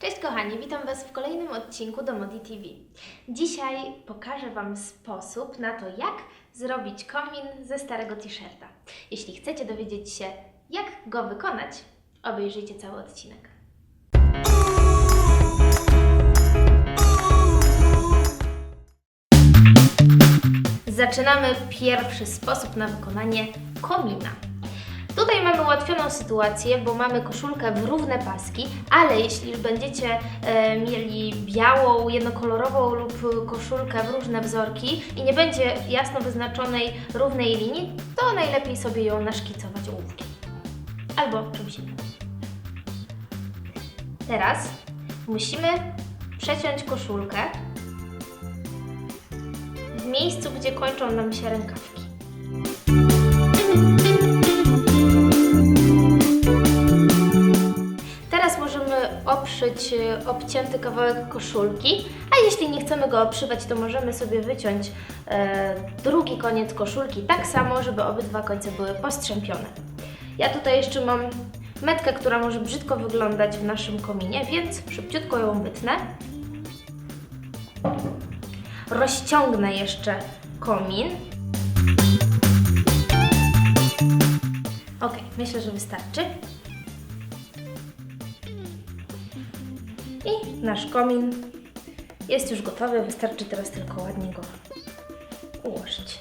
Cześć kochani, witam Was w kolejnym odcinku do Modi TV. Dzisiaj pokażę Wam sposób na to, jak zrobić komin ze starego t-shirta. Jeśli chcecie dowiedzieć się, jak go wykonać, obejrzyjcie cały odcinek. Zaczynamy pierwszy sposób na wykonanie komina. Tutaj mamy ułatwioną sytuację, bo mamy koszulkę w równe paski, ale jeśli będziecie e, mieli białą, jednokolorową lub koszulkę w różne wzorki i nie będzie jasno wyznaczonej równej linii, to najlepiej sobie ją naszkicować ołówkiem albo czymś innym. Teraz musimy przeciąć koszulkę w miejscu, gdzie kończą nam się rękawki. Obszyć y, obcięty kawałek koszulki, a jeśli nie chcemy go obszywać, to możemy sobie wyciąć e, drugi koniec koszulki tak samo, żeby obydwa końce były postrzępione. Ja tutaj jeszcze mam metkę, która może brzydko wyglądać w naszym kominie, więc szybciutko ją wytnę. Rozciągnę jeszcze komin. Ok, myślę, że wystarczy. Nasz komin jest już gotowy, wystarczy teraz tylko ładnie go ułożyć.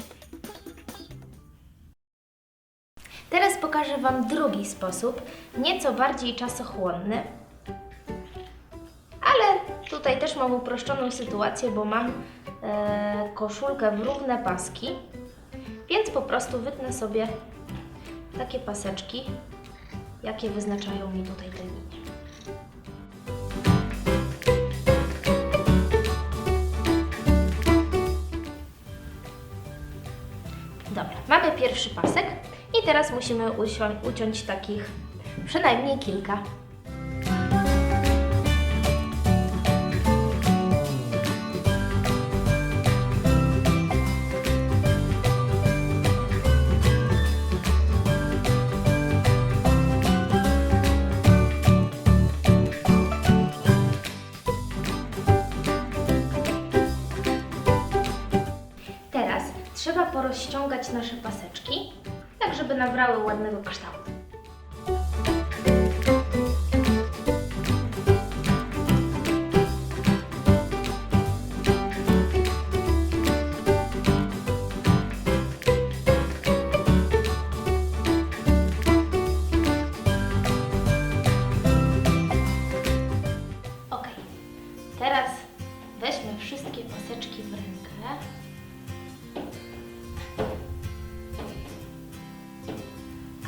Teraz pokażę Wam drugi sposób, nieco bardziej czasochłonny, ale tutaj też mam uproszczoną sytuację, bo mam e, koszulkę w równe paski, więc po prostu wytnę sobie takie paseczki, jakie wyznaczają mi tutaj te linie. Pierwszy pasek i teraz musimy uciąć takich przynajmniej kilka. Trzeba porozciągać nasze paseczki, tak żeby nabrały ładnego kształtu.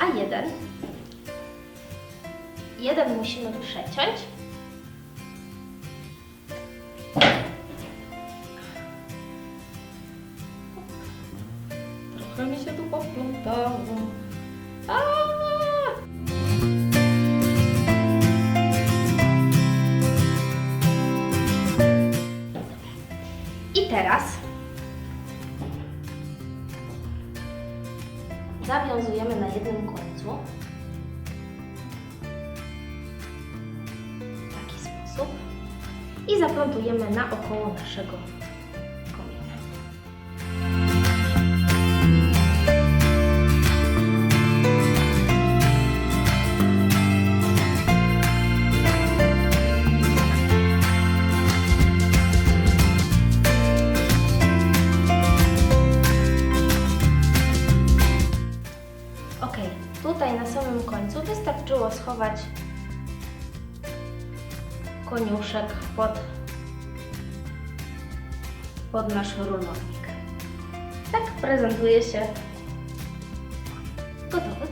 A1. Jeden musimy przeciąć. Trochę mi się tu poplątało. Zawiązujemy na jednym końcu. W taki sposób. I zaplątujemy naokoło naszego wystarczyło schować koniuszek pod, pod nasz rulownik. Tak prezentuje się gotowy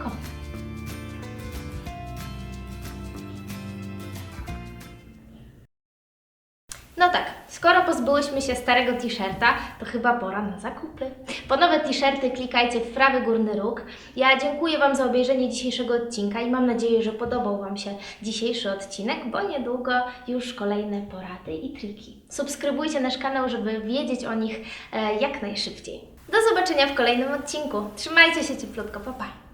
skoro pozbyłyśmy się starego t-shirta, to chyba pora na zakupy. Po nowe t-shirty klikajcie w prawy górny róg. Ja dziękuję Wam za obejrzenie dzisiejszego odcinka i mam nadzieję, że podobał Wam się dzisiejszy odcinek, bo niedługo już kolejne porady i triki. Subskrybujcie nasz kanał, żeby wiedzieć o nich e, jak najszybciej. Do zobaczenia w kolejnym odcinku. Trzymajcie się cieplutko, pa pa!